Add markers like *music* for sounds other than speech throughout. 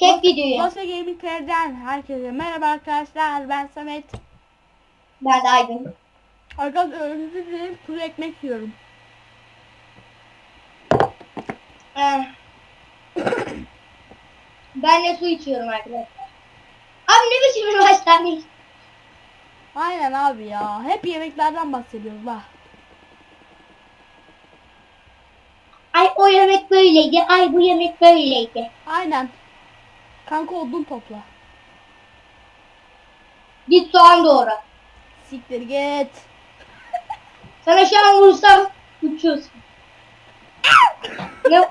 Çek videoyu. Dosya Gaming TR'den herkese merhaba arkadaşlar ben Samet. Ben Aydın. Arkadaşlar özür dilerim kuru ekmek yiyorum. Eh. *coughs* ben de su içiyorum arkadaşlar. Abi ne biçim bir başlangıç? Aynen abi ya hep yemeklerden bahsediyoruz bak. Ay o yemek böyleydi. Ay bu yemek böyleydi. Aynen. Kanka odun topla. Git soğan doğra. Siktir git. *laughs* Sana şu an vursam uçuyorsun. ne? *laughs*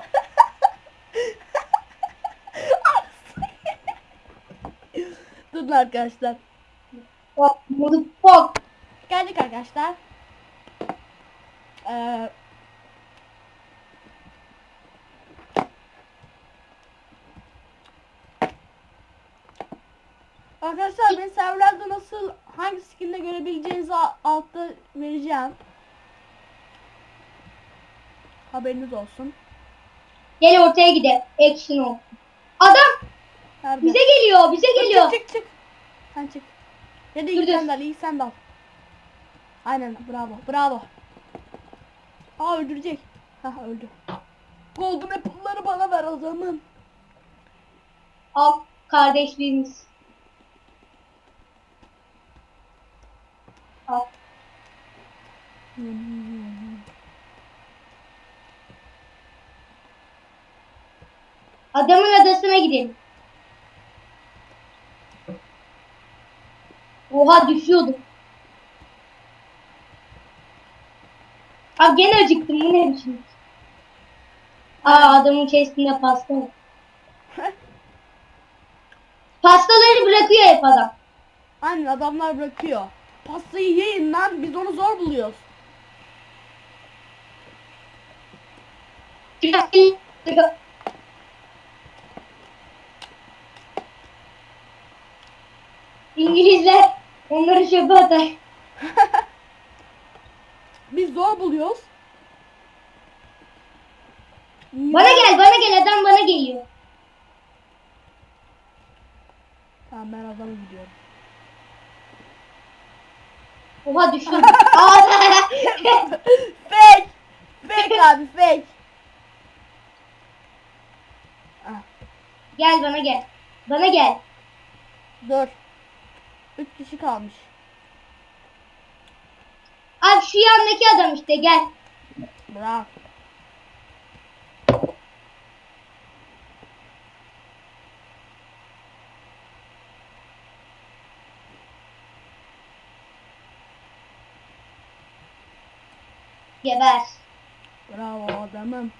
Durun arkadaşlar. Bak, bok. Geldik arkadaşlar. Ee, Arkadaşlar ben serverlerde nasıl hangi skinde görebileceğinizi altta vereceğim. Haberiniz olsun. Gel ortaya gidelim. Action ol. Adam Nerede? bize geliyor. Bize geliyor. Çık çık çık. Sen çık. Ya da dur. sen dal, ilk sen dal. Aynen bravo bravo. Aa öldürecek. Hah öldü. Golden apple'ları bana ver o zaman. Al kardeşliğimiz. Adamın adasına gidelim. Oha düşüyordum. Abi gene acıktım bu ne biçim? Aa adamın chestinde pasta var. *laughs* Pastaları bırakıyor hep adam. Aynen adamlar bırakıyor. Pastayı yiyin lan biz onu zor buluyoruz. İngilizler onları çöpe atar. *laughs* Biz zor buluyoruz. Bana gel bana gel adam bana geliyor. Tamam ben adamı gidiyorum. Oha düştüm. *laughs* Aa, fake! Fake abi fake. Ah, gel bana gel. Bana gel. dur. 3 kişi kalmış. Abi şu yandaki adam işte gel. Bravo. Geber. Bravo adamım.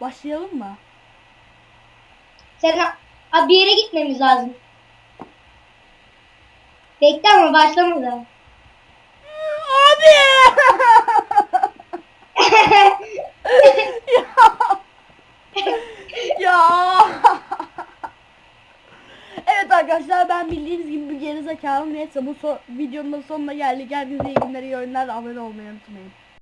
Başlayalım mı? Sen abi bir yere gitmemiz lazım. Bekle ama başlamadan. Abi! ya. evet arkadaşlar ben bildiğiniz gibi bir geri zekalım. Neyse bu so videonun sonuna geldik. Herkese iyi günler, iyi oyunlar. Abone olmayı unutmayın.